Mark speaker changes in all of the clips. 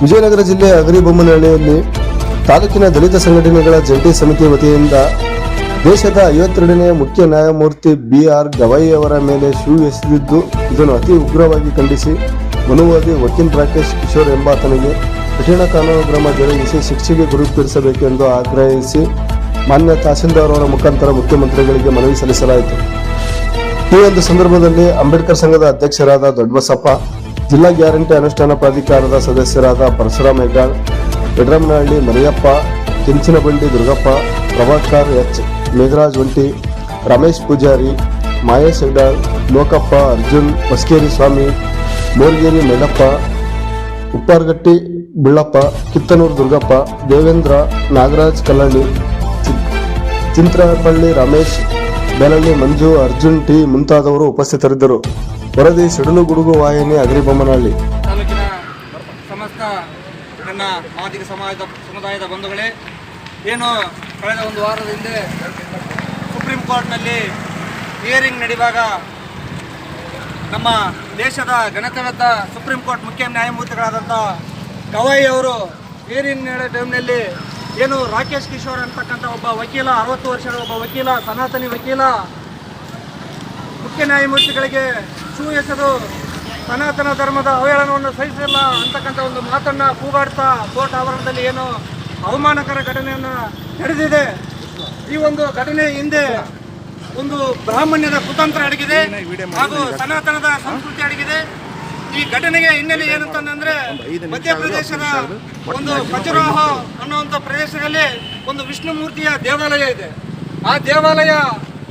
Speaker 1: ವಿಜಯನಗರ ಜಿಲ್ಲೆ ಅಗರಿಬೊಮ್ಮನಹಳ್ಳಿಯಲ್ಲಿ ತಾಲೂಕಿನ ದಲಿತ ಸಂಘಟನೆಗಳ ಜಂಟಿ ಸಮಿತಿ ವತಿಯಿಂದ ದೇಶದ ಐವತ್ತೆರಡನೇ ಮುಖ್ಯ ನ್ಯಾಯಮೂರ್ತಿ ಬಿ ಆರ್ ಗವಾಯಿಯವರ ಮೇಲೆ ಶೂ ಎಸೆದಿದ್ದು, ಇದನ್ನು ಅತಿ ಉಗ್ರವಾಗಿ ಖಂಡಿಸಿ ಮನುವಾದಿ ವಕೀಲ್ ರಾಕೇಶ್ ಕಿಶೋರ್ ಎಂಬಾತನಿಗೆ ಕಠಿಣ ಕಾನೂನು ಕ್ರಮ ಜರುಗಿಸಿ ಶಿಕ್ಷೆಗೆ ಗುರುತಿಸಬೇಕೆಂದು ಆಗ್ರಹಿಸಿ ಮಾನ್ಯ ತಹಸೀಲ್ದಾರ್ ಅವರ ಮುಖಾಂತರ ಮುಖ್ಯಮಂತ್ರಿಗಳಿಗೆ ಮನವಿ ಸಲ್ಲಿಸಲಾಯಿತು. ಈ ಒಂದು ಸಂದರ್ಭದಲ್ಲಿ ಅಂಬೇಡ್ಕರ್ ಸಂಘದ ಅಧ್ಯಕ್ಷರಾದ ದೊಡ್ಡಬಸಪ್ಪ, ಜಿಲ್ಲಾ ಗ್ಯಾರಂಟಿ ಅನುಷ್ಠಾನ ಪ್ರಾಧಿಕಾರದ ಸದಸ್ಯರಾದ ಪರಶುರಾಮ್ ಹೆಗ್ಗಾಳ್ ಯಡ್ರಮ್ಮನಹಳ್ಳಿ ಮರಿಯಪ್ಪ ಕೆಂಚಿನಬಂಡಿ ದುರ್ಗಪ್ಪ, ಪ್ರಭಾಕರ್ ಎಚ್. ಮೇಘರಾಜ್ ಒಂಟಿ, ರಮೇಶ್ ಪೂಜಾರಿ, ಮಹೇಶ್ ಹೆಗ್ಡಾಳ್ ಲೋಕಪ್ಪ ಅರ್ಜುನ್, ಹೊಸ್ಕೇರಿ ಸ್ವಾಮಿ, ಮೋರ್ಗೇರಿ ಮೇಡಪ್ಪ ಉಪ್ಪಾರ್ಗಟ್ಟಿ, ಬಿಳ್ಳಪ್ಪ, ಕಿತ್ತನೂರು ದುರ್ಗಪ್ಪ, ದೇವೇಂದ್ರ, ನಾಗರಾಜ್ ಕಲ್ಲಳ್ಳಿ ಚಿಂತ್ರಪಳ್ಳಿ ರಮೇಶ್ ಬೆಲಳ್ಳಿ ಮಂಜು, ಅರ್ಜುನ್ ಟಿ ಮುಂತಾದವರು ಉಪಸ್ಥಿತರಿದ್ದರು. ವರದಿ ಸಿಡಲು ಗುಡುಗು ವಾಹಿನಿ ಅಗ್ರಿಬೊಮ್ಮನಹಳ್ಳಿ.
Speaker 2: ತಾಲೂಕಿನ ಸಮಸ್ತ ನನ್ನ ಮಾದಿಗ ಸಮಾಜದ, ಸಮುದಾಯದ ಬಂಧುಗಳೇ, ಏನು ಕಳೆದ ಒಂದು ವಾರದ ಹಿಂದೆ ಸುಪ್ರೀಂ ಕೋರ್ಟ್ನಲ್ಲಿ ಹಿಯರಿಂಗ್ ನಡೆಯುವಾಗ ನಮ್ಮ ದೇಶದ ಗಣತಂತ್ರದ ಸುಪ್ರೀಂ ಕೋರ್ಟ್ ಮುಖ್ಯ ನ್ಯಾಯಮೂರ್ತಿಗಳಾದಂಥ ಗವಾಯಿ ಅವರು ನೀರಿನ ಟೈಮ್ನಲ್ಲಿ ಏನು ರಾಕೇಶ್ ಕಿಶೋರ್ ಅಂತಕ್ಕಂಥ ಒಬ್ಬ ವಕೀಲ, ಅರವತ್ತು ವರ್ಷದ ಒಬ್ಬ ವಕೀಲ, ಸನಾತನಿ ವಕೀಲ, ಮುಖ್ಯ ನ್ಯಾಯಮೂರ್ತಿಗಳಿಗೆ ಶೂ ಎಸೆದು ಸನಾತನ ಧರ್ಮದ ಅವಹೇಳನವನ್ನು ಸಹಿಸಿಲ್ಲ ಅಂತಕ್ಕಂಥ ಒಂದು ಮಾತನ್ನು ಕೂಗಾಡ್ತಾ ಕೋರ್ಟ್ ಆವರಣದಲ್ಲಿ ಏನು ಅವಮಾನಕರ ಘಟನೆಯನ್ನು ನಡೆದಿದೆ. ಈ ಒಂದು ಘಟನೆ ಹಿಂದೆ ಒಂದು ಬ್ರಾಹ್ಮಣ್ಯದ ಕುತಂತ್ರ ಅಡಗಿದೆ ಹಾಗೂ ಸನಾತನದ ಸಂಸ್ಕೃತಿ ಅಡಗಿದೆ. ಈ ಘಟನೆಗೆ ಹಿನ್ನೆಲೆ ಏನಂತಂದ್ರೆ ಮಧ್ಯಪ್ರದೇಶದ ಒಂದು ಖಜುರಾಹೋ ಅನ್ನುವಂಥ ಪ್ರದೇಶದಲ್ಲಿ ಒಂದು ವಿಷ್ಣು ಮೂರ್ತಿಯ ದೇವಾಲಯ ಇದೆ. ಆ ದೇವಾಲಯ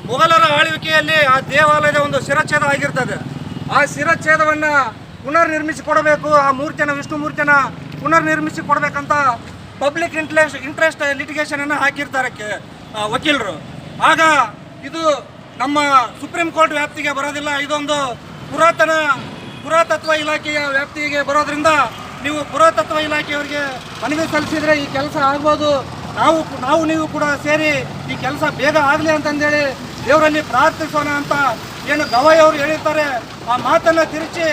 Speaker 2: ಮೊಘಲರ ಆಳ್ವಿಕೆಯಲ್ಲಿ ಆ ದೇವಾಲಯದ ಒಂದು ಶಿರಚ್ಛೇದ ಆಗಿರ್ತದೆ. ಆ ಶಿರಚ್ಛೇದವನ್ನ ಪುನರ್ ನಿರ್ಮಿಸಿ ಕೊಡಬೇಕು ಆ ಮೂರ್ತಿಯನ್ನ ವಿಷ್ಣು ಮೂರ್ತಿಯನ್ನ ಪುನರ್ ನಿರ್ಮಿಸಿ ಕೊಡಬೇಕಂತ ಪಬ್ಲಿಕ್ ಇಂಟ್ರೆಸ್ಟ್ ಇಂಟ್ರೆಸ್ಟ್ ಲಿಟಿಗೇಷನ್ ಅನ್ನು ಹಾಕಿರ್ತಾರೆ ವಕೀಲರು. ಆಗ ಇದು ನಮ್ಮ ಸುಪ್ರೀಂ ಕೋರ್ಟ್ ವ್ಯಾಪ್ತಿಗೆ ಬರೋದಿಲ್ಲ. ಇದೊಂದು ಪುರಾತನ ಪುರಾತತ್ವ ಇಲಾಖೆಯ ವ್ಯಾಪ್ತಿಗೆ ಬರೋದ್ರಿಂದ ನೀವು ಪುರಾತತ್ವ ಇಲಾಖೆಯವರಿಗೆ ಮನವಿ ಸಲ್ಲಿಸಿದರೆ ಈ ಕೆಲಸ ಆಗ್ಬೋದು. ನಾವು ನಾವು ನೀವು ಕೂಡ ಸೇರಿ ಈ ಕೆಲಸ ಬೇಗ ಆಗಲಿ ಅಂತಂದೇಳಿ ದೇವರಲ್ಲಿ ಪ್ರಾರ್ಥಿಸೋಣ ಅಂತ ಏನು ಗವಾಯಿ ಅವರು ಹೇಳಿರ್ತಾರೆ. ಆ ಮಾತನ್ನು ತಿರುಚಿ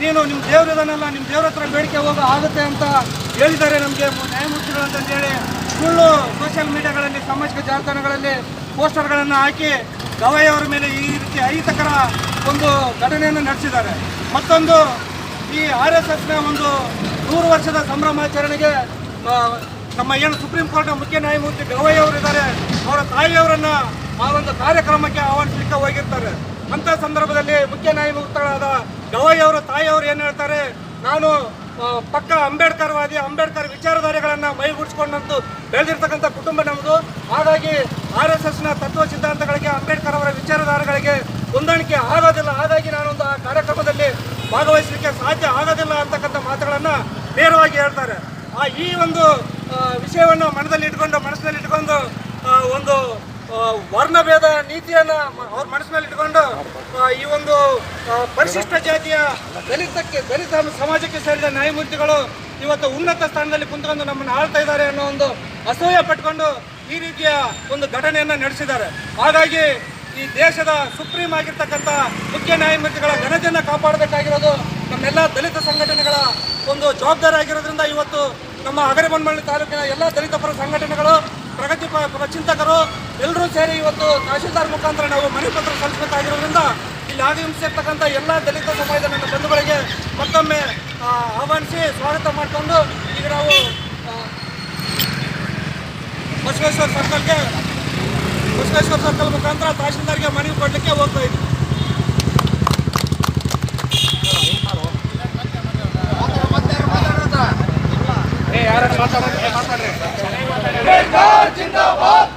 Speaker 2: ನೀನು ನಿಮ್ಮ ದೇವರಿದನ್ನೆಲ್ಲ ನಿಮ್ಮ ದೇವ್ರ ಹತ್ರ ಬೇಡಿಕೆ ಹೋಗೋ ಆಗುತ್ತೆ ಅಂತ ಹೇಳಿದ್ದಾರೆ ನಮಗೆ ನ್ಯಾಯಮೂರ್ತಿಗಳು ಅಂತಂದೇಳಿ. ಸುಳ್ಳು ಸೋಷಿಯಲ್ ಮೀಡಿಯಾಗಳಲ್ಲಿ ಸಾಮಾಜಿಕ ಜಾಲತಾಣಗಳಲ್ಲಿ ಪೋಸ್ಟರ್ಗಳನ್ನು ಹಾಕಿ ಗವಾಯಿ ಅವರ ಮೇಲೆ ಈ ರೀತಿ ಅಹಿತಕರ ಒಂದು ಘಟನೆಯನ್ನು ನಡೆಸಿದ್ದಾರೆ. ಮತ್ತೊಂದು, ಈ ಆರ್ ಎಸ್ ಎಸ್ನ ಒಂದು ನೂರು ವರ್ಷದ ಸಂಭ್ರಮಾಚರಣೆಗೆ ನಮ್ಮ ಏನು ಸುಪ್ರೀಂ ಕೋರ್ಟ್ನ ಮುಖ್ಯ ನ್ಯಾಯಮೂರ್ತಿ ಗವಾಯಿ ಅವರು ಇದ್ದಾರೆ. ಅವರ ತಾಯಿಯವರನ್ನು ಆ ಒಂದು ಕಾರ್ಯಕ್ರಮಕ್ಕೆ ಆಹ್ವಾನಿಸಲಿಕ್ಕೆ ಹೋಗಿರ್ತಾರೆ. ಅಂತ ಸಂದರ್ಭದಲ್ಲಿ ಮುಖ್ಯ ನ್ಯಾಯಮೂರ್ತಿಗಳಾದ ಗವಾಯಿ ಅವರ ತಾಯಿಯವರು ಏನು ಹೇಳ್ತಾರೆ? ನಾನು ಪಕ್ಕ ಅಂಬೇಡ್ಕರ್ವಾದಿ ಅಂಬೇಡ್ಕರ್ ವಿಚಾರಧಾರೆಗಳನ್ನು ಮೈಗೂಡಿಸ್ಕೊಂಡಂತೂ ಬೆಳೆದಿರ್ತಕ್ಕಂಥ ಕುಟುಂಬ ನಮ್ಮದು ಹಾಗಾಗಿ ಆರ್ ಎಸ್ ಎಸ್ನ ತತ್ವ ಸಿದ್ಧಾಂತಗಳಿಗೆ, ಅಂಬೇಡ್ಕರ್ ಅವರ ವಿಚಾರಧಾರೆಗಳಿಗೆ ಹೊಂದಾಣಿಕೆ ಆಗೋದಿಲ್ಲ. ಹಾಗಾಗಿ ನಾನೊಂದು ಆ ಕಾರ್ಯಕ್ರಮದಲ್ಲಿ ಭಾಗವಹಿಸಲಿಕ್ಕೆ ಸಾಧ್ಯ ಆಗೋದಿಲ್ಲ ಅಂತಕ್ಕಂಥ ಮಾತುಗಳನ್ನು ನೇರವಾಗಿ ಹೇಳ್ತಾರೆ. ಆ ಈ ಒಂದು ವಿಷಯವನ್ನು ಮನದಲ್ಲಿ ಇಟ್ಕೊಂಡು, ಮನಸ್ಸಿನಲ್ಲಿ ಇಟ್ಕೊಂಡು ಒಂದು ವರ್ಣಭೇದ ನೀತಿಯನ್ನ ಅವ್ರ ಮನಸ್ಸಿನಲ್ಲಿ ಈ ಒಂದು ಪರಿಶಿಷ್ಟ ಜಾತಿಯ ದಲಿತಕ್ಕೆ, ದಲಿತ ಸಮಾಜಕ್ಕೆ ಸೇರಿದ ನ್ಯಾಯಮೂರ್ತಿಗಳು ಇವತ್ತು ಉನ್ನತ ಸ್ಥಾನದಲ್ಲಿ ಕುಂತ್ಕೊಂಡು ನಮ್ಮನ್ನು ಆಳ್ತಾ ಇದ್ದಾರೆ ಅನ್ನೋ ಒಂದು ಅಸೂಯ ಪಟ್ಕೊಂಡು ಈ ರೀತಿಯ ಒಂದು ಘಟನೆಯನ್ನ ನಡೆಸಿದ್ದಾರೆ. ಹಾಗಾಗಿ ಈ ದೇಶದ ಸುಪ್ರೀಂ ಆಗಿರ್ತಕ್ಕಂಥ ಮುಖ್ಯ ನ್ಯಾಯಮೂರ್ತಿಗಳ ಘನತೆಯನ್ನು ಕಾಪಾಡಬೇಕಾಗಿರೋದು ನಮ್ಮೆಲ್ಲ ದಲಿತ ಸಂಘಟನೆಗಳ ಒಂದು ಜವಾಬ್ದಾರಿ ಆಗಿರೋದ್ರಿಂದ ಇವತ್ತು ನಮ್ಮ ಅಗರಬನ್ಮಳ್ಳಿ ತಾಲೂಕಿನ ಎಲ್ಲ ದಲಿತ ಪರ ಸಂಘಟನೆಗಳು, ಪ್ರಗತಿ ಚಿಂತಕರು ಎಲ್ಲರೂ ಸೇರಿ ಇವತ್ತು ತಹಶೀಲ್ದಾರ್ ಮುಖಾಂತರ ನಾವು ಮನೆ ಪತ್ರ ಸಲ್ಲಿಸಬೇಕಾಗಿರೋದ್ರಿಂದ ಇಲ್ಲಿ ಆಗಮಿಸಿರ್ತಕ್ಕಂಥ ಎಲ್ಲ ದಲಿತ ಸಮಾಜದ ನನ್ನ ಬಂಧುಗಳಿಗೆ ಮತ್ತೊಮ್ಮೆ ಆ, ಆಹ್ವಾನಿಸಿ ಸ್ವಾಗತ ಮಾಡಿಕೊಂಡು ಈಗ ನಾವು ಬಸವೇಶ್ವರ ಸರ್ಕಲ್ಗೆ ಬಸವೇಶ್ವರ ಸರ್ಕಲ್ ಮುಖಾಂತರ ತಹಶೀಲ್ದಾರ್ಗೆ ಮನವಿ ಕೊಡಲಿಕ್ಕೆ ಹೋಗ್ತಾ ಇದ್ದೀವಿ
Speaker 3: ಮಾತಾಡ್ರಿ. ಜಿಂದಾಬಾದ್!